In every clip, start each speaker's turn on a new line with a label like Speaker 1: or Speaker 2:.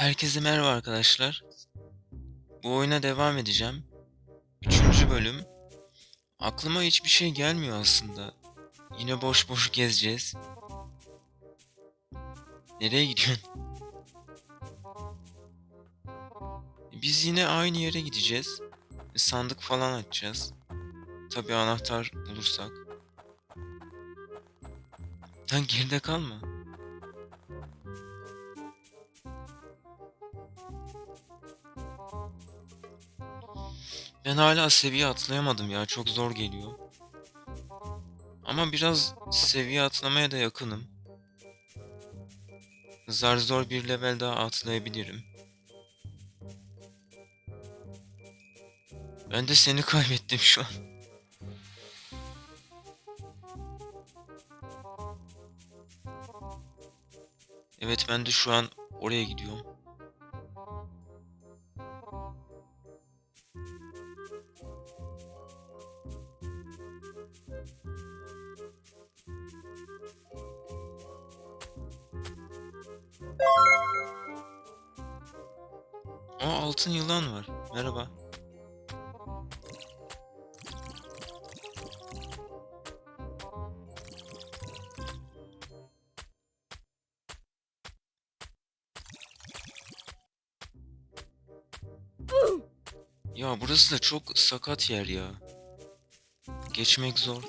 Speaker 1: Herkese merhaba arkadaşlar. Bu oyuna devam edeceğim. Üçüncü bölüm. Aklıma hiçbir şey gelmiyor aslında. Yine boş boş gezeceğiz. Nereye gidiyorsun? Biz yine aynı yere gideceğiz. Sandık falan açacağız. Tabii anahtar bulursak. Lan geride kalma. Ben hala seviye atlayamadım ya. Çok zor geliyor. Ama biraz seviye atlamaya da yakınım. Zar zor bir level daha atlayabilirim. Ben de seni kaybettim şu an. Evet ben de şu an oraya gidiyorum. Aa altın yılan var. Merhaba. Ya burası da çok sakat yer ya. Geçmek zor.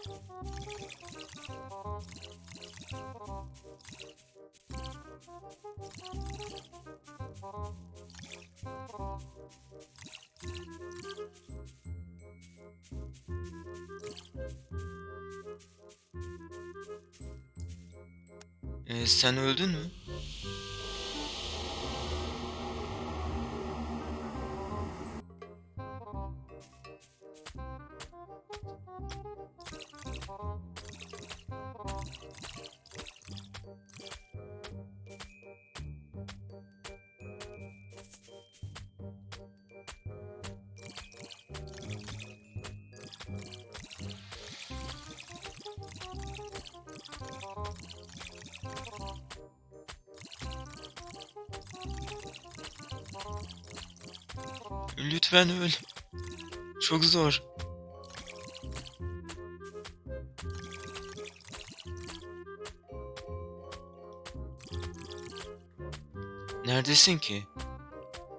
Speaker 1: Ee, sen öldün mü? Lütfen öl. Çok zor. Neredesin ki?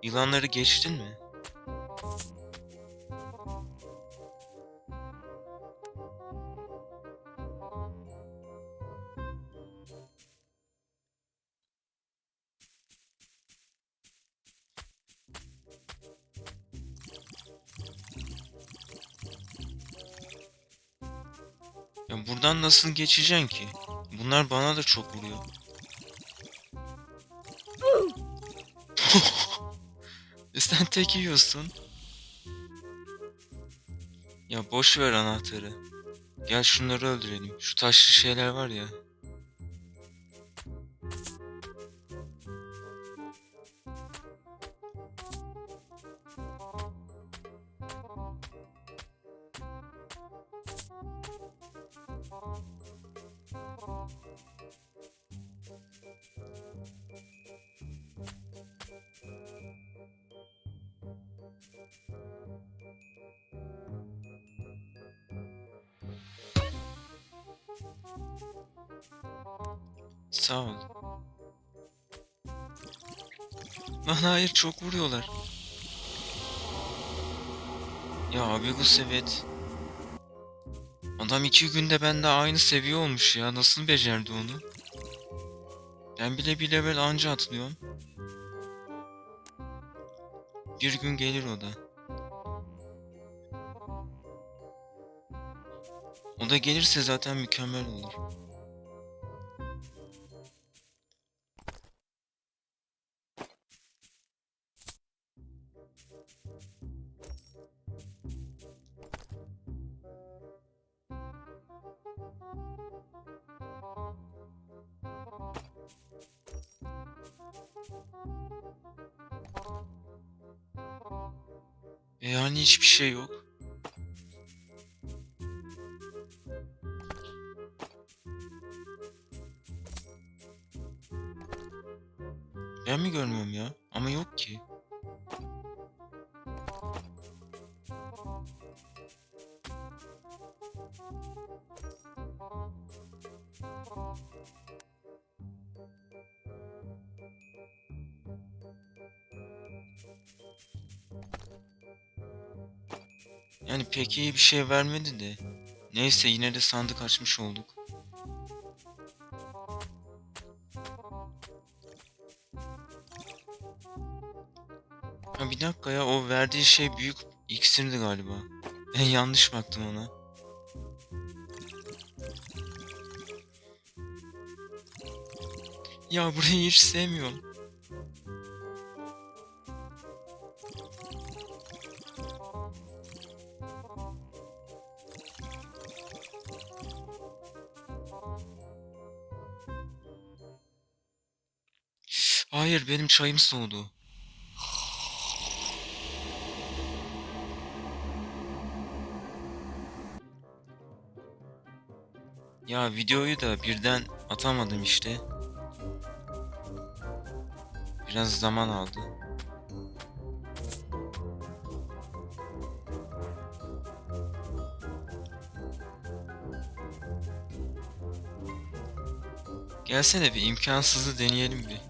Speaker 1: Yılanları geçtin mi? Ya buradan nasıl geçeceksin ki? Bunlar bana da çok vuruyor. E Sen tek yiyorsun. Ya boş ver anahtarı. Gel şunları öldürelim. Şu taşlı şeyler var ya. Sağ ol. Lan hayır çok vuruyorlar. Ya abi bu sevet. Adam iki günde bende aynı seviye olmuş ya. Nasıl becerdi onu? Ben bile bir level anca atlıyorum. Bir gün gelir o da. O da gelirse zaten mükemmel olur. Yani hiçbir şey yok. Ben mi görmüyorum ya? Ama yok ki. Yani pek iyi bir şey vermedi de. Neyse yine de sandık açmış olduk. Ha bir dakika ya o verdiği şey büyük iksirdi galiba. Ben yanlış baktım ona. Ya burayı hiç sevmiyorum. Hayır benim çayım soğudu. Ya videoyu da birden atamadım işte. Biraz zaman aldı. Gelsene bir imkansızı deneyelim bir.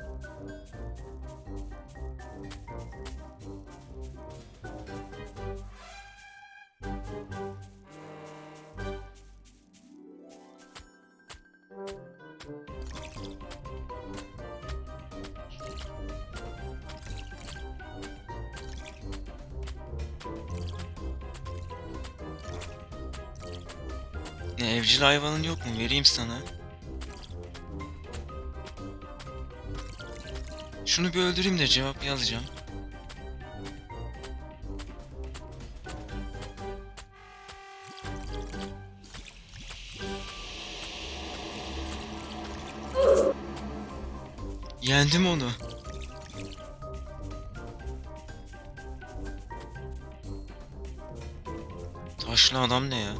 Speaker 1: Evcil hayvanın yok mu? Vereyim sana. Şunu bir öldüreyim de cevap yazacağım. Yendim onu. Taşlı adam ne ya?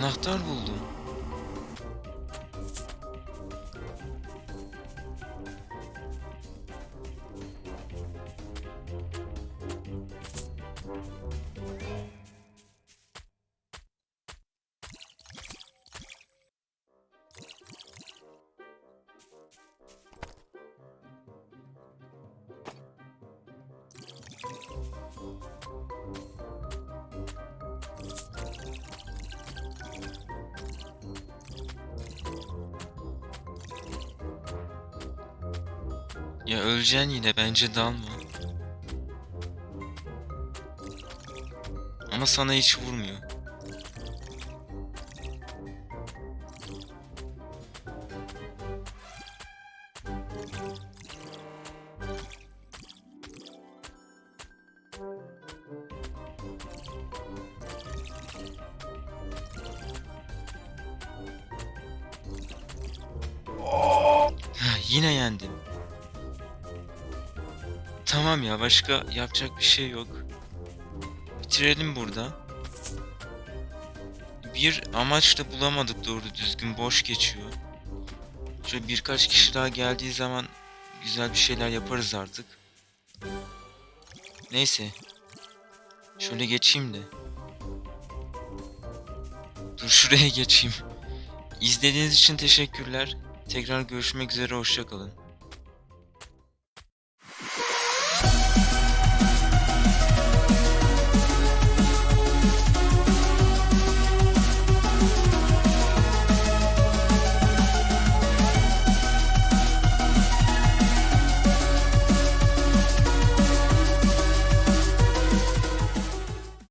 Speaker 1: Anahtar buldum. Ya öleceksin yine bence dalma. Ama sana hiç vurmuyor. Yine yendim. Tamam ya başka yapacak bir şey yok. Bitirelim burada. Bir amaç da bulamadık doğru düzgün boş geçiyor. Şöyle birkaç kişi daha geldiği zaman güzel bir şeyler yaparız artık. Neyse. Şöyle geçeyim de. Dur şuraya geçeyim. İzlediğiniz için teşekkürler. Tekrar görüşmek üzere hoşça kalın.